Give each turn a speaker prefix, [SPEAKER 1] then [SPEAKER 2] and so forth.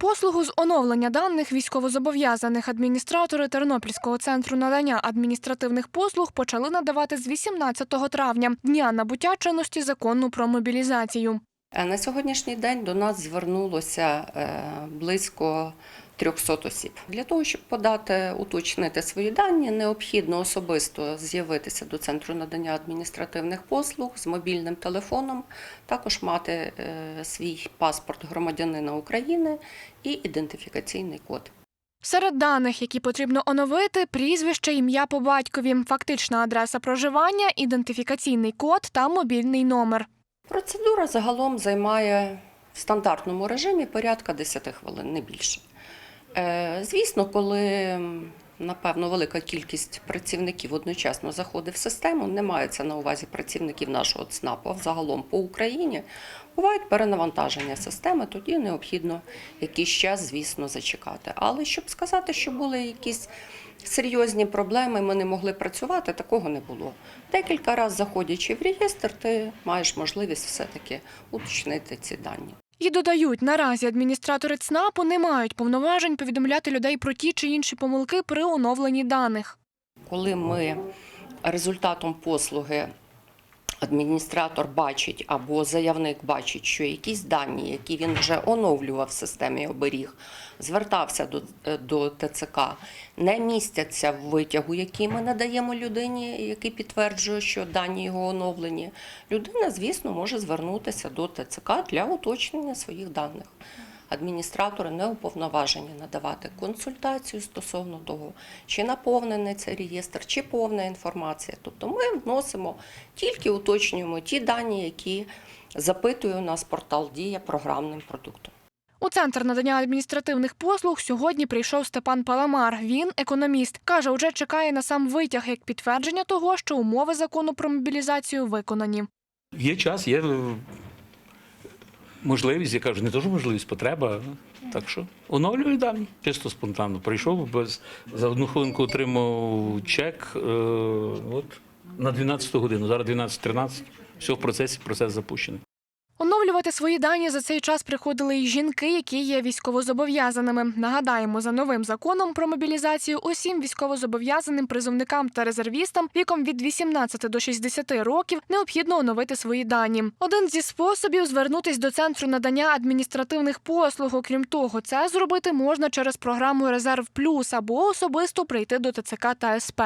[SPEAKER 1] Послугу з оновлення даних військовозобов'язаних адміністратори Тернопільського центру надання адміністративних послуг почали надавати з 18 травня, дня набуття чинності закону про мобілізацію.
[SPEAKER 2] Е, На сьогоднішній день до нас звернулося е, близько 300 осіб. Для того, щоб подати, уточнити свої дані, необхідно особисто з'явитися до центру надання адміністративних послуг з мобільним телефоном, також мати е, свій паспорт громадянина України і ідентифікаційний код.
[SPEAKER 1] Серед даних, які потрібно оновити, прізвище, ім'я по батькові, фактична адреса проживання, ідентифікаційний код та мобільний номер.
[SPEAKER 2] Процедура загалом займає в стандартному режимі порядка 10 хвилин, не більше. Е, Звісно, коли напевно велика кількість працівників одночасно заходить в систему, не мається на увазі працівників нашого ЦНАПу, а взагалом по Україні, бувають перенавантаження системи, тоді необхідно якийсь час, звісно, зачекати. Але щоб сказати, що були якісь серйозні проблеми, ми не могли працювати, такого не було. Декілька разів заходячи в реєстр, ти маєш можливість все-таки уточнити ці дані.
[SPEAKER 1] І додають, наразі адміністратори ЦНАПу не мають повноважень повідомляти людей про ті чи інші помилки при оновленні даних.
[SPEAKER 2] Коли ми результатом послуги адміністратор бачить або заявник бачить, що якісь дані, які він вже оновлював в системі оберіг, звертався до, е, до ТЦК, не містяться в витягу, який ми надаємо людині, який підтверджує, що дані його оновлені, людина, звісно, може звернутися до ТЦК для уточнення своїх даних. Адміністратори не уповноважені надавати консультацію стосовно того, чи наповнений цей реєстр, чи повна інформація. Тобто ми вносимо тільки уточнюємо ті дані, які запитує у нас портал Дія програмним продуктом.
[SPEAKER 1] У центр надання адміністративних послуг сьогодні прийшов Степан Паламар. Він економіст. Каже, уже чекає на сам витяг як підтвердження того, що умови закону про мобілізацію виконані.
[SPEAKER 3] Є час, є можливість, я кажу, не то, що можливість, потреба. Так що оновлюю дані. Чисто спонтанно. Прийшов без за одну хвилинку отримав чек. Е, от на 12 годину. Зараз 12.13. Все в процесі, процес запущений.
[SPEAKER 1] Оновлювати свої дані за цей час приходили й жінки, які є військовозобов'язаними. Нагадаємо, за новим законом про мобілізацію усім військовозобов'язаним призовникам та резервістам віком від 18 до 60 років необхідно оновити свої дані. Один зі способів звернутись до центру надання адміністративних послуг. Окрім того, це зробити можна через програму Резерв Плюс або особисто прийти до ТЦК та СП.